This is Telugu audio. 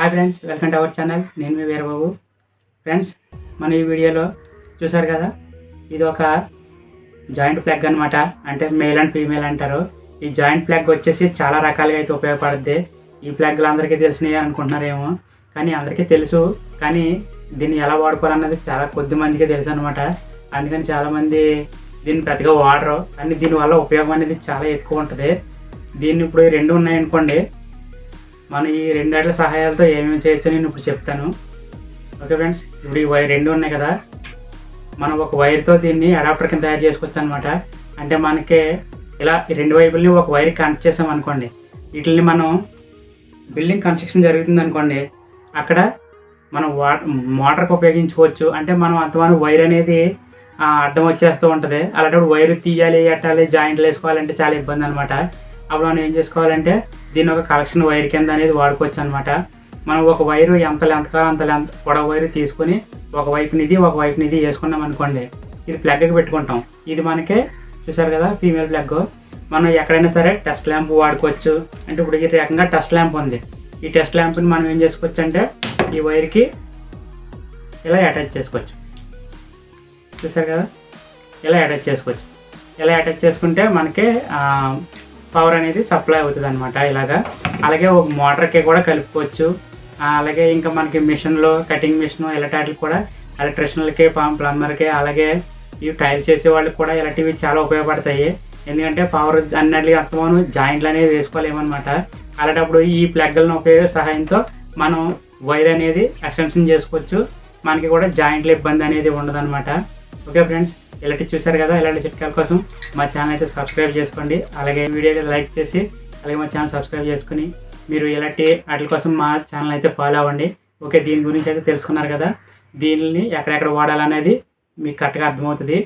Hi friends welcome to our channel నేను మీ వీరబాబు. ఫ్రెండ్స్ మన ఈ వీడియోలో చూసారు కదా? ఇది ఒక జాయింట్ ఫ్లాగ్ అనమాట అంటే మేల్ అండ్ ఫీమేల్ అంటారు. ఈ జాయింట్ ఫ్లాగ్ వచ్చేసి చాలా రకాలుగా అయితే ఉపయోగపడుద్ది. ఈ ఫ్లాగ్లు అందరికీ తెలిసినవి అనుకుంటున్నారేమో. కానీ అందరికీ తెలుసు. కానీ దీన్ని ఎలా వాడుకోవాలన్నది చాలా కొద్ది మందికి తెలుసు అనమాట అందుకని చాలామంది దీన్ని పెద్దగా వాడరు. కానీ దీనివల్ల ఉపయోగం అనేది చాలా ఎక్కువ ఉంటుంది. దీన్ని ఇప్పుడు రెండు ఉన్నాయనుకోండి. మనం ఈ రెండాట్ల సహాయాలతో ఏమేమి చేయొచ్చో నేను ఇప్పుడు చెప్తాను. Okay friends? ఇప్పుడు ఈ వైర్ రెండు ఉన్నాయి కదా? మనం ఒక వైర్తో దీన్ని అడాప్టర్ కింద తయారు చేసుకోవచ్చు అనమాట అంటే మనకి ఇలా రెండు వైపుల్ని ఒక వైర్ కనెక్ట్ చేసాం అనుకోండి. వీటిని మనం బిల్డింగ్ కన్స్ట్రక్షన్ జరుగుతుంది అనుకోండి. అక్కడ మనం వా మోటార్కి ఉపయోగించుకోవచ్చు. అంటే మనం అంతమానం వైర్ అనేది అడ్డం వచ్చేస్తూ ఉంటుంది. అలాంటప్పుడు వైర్ తీయాలి ఎట్టాలి జాయింట్లు వేసుకోవాలంటే చాలా ఇబ్బంది అనమాట అప్పుడు మనం ఏం చేసుకోవాలంటే దీన్ని ఒక కలెక్షన్ వైర్ కింద అనేది వాడుకోవచ్చు అనమాట మనం ఒక వైరు ఎంత లెంత్ కావాలో అంత లెంత్ పొడవు వైరు తీసుకుని ఒక వైపుని ఇది ఒక వైపుని ఇది వేసుకున్నాం అనుకోండి ఇది ప్లగ్కి పెట్టుకుంటాం. ఇది మనకి చూసారు కదా ఫీమేల్ ప్లగ్ మనం ఎక్కడైనా సరే టెస్ట్ ల్యాంప్ వాడుకోవచ్చు. అంటే ఇప్పుడు ఈ రకంగా టెస్ట్ ల్యాంప్ ఉంది. ఈ టెస్ట్ ల్యాంప్ని మనం ఏం చేసుకోవచ్చు అంటే ఈ వైర్కి ఇలా అటాచ్ చేసుకోవచ్చు. చూసారు కదా? ఇలా అటాచ్ చేసుకోవచ్చు. ఇలా అటాచ్ చేసుకుంటే మనకి పవర్ అనేది సప్లై అవుతుంది అనమాట ఇలాగా. అలాగే ఒక మోటార్కి కూడా కలుపుకోవచ్చు. అలాగే ఇంకా మనకి మిషన్లో కటింగ్ మిషన్ ఇలాంటి కూడా ఎలక్ట్రిషియన్లకి ప్లంబర్కి అలాగే ఇవి టైల్స్ చేసే వాళ్ళకి కూడా ఇలాంటివి చాలా ఉపయోగపడతాయి. ఎందుకంటే పవర్ అన్నట్లు అంతమాను జాయింట్లు అనేవి వేసుకోలేమన్నమాట. అలాంటప్పుడు ఈ ప్లగ్లను ఉపయోగ సహాయంతో మనం వైర్ అనేది ఎక్స్టెన్షన్ చేసుకోవచ్చు. మనకి కూడా జాయింట్ల ఇబ్బంది అనేది ఉండదన్నమాట. Okay friends? ఇలాంటి చూసారు కదా ఇలాంటి చిట్కాల కోసం మా ఛానల్ అయితే సబ్స్క్రైబ్ చేసుకోండి. అలాగే వీడియో లైక్ చేసి అలాగే మా ఛానల్ సబ్స్క్రైబ్ చేసుకుని మీరు ఇలాంటి వాటి కోసం మా ఛానల్ అయితే ఫాలో అవ్వండి. ఓకే దీని గురించి అయితే తెలుసుకున్నారు కదా. దీనిని ఎక్కడెక్కడ వాడాలనేది మీకు కరెక్ట్గా అర్థమవుతుంది.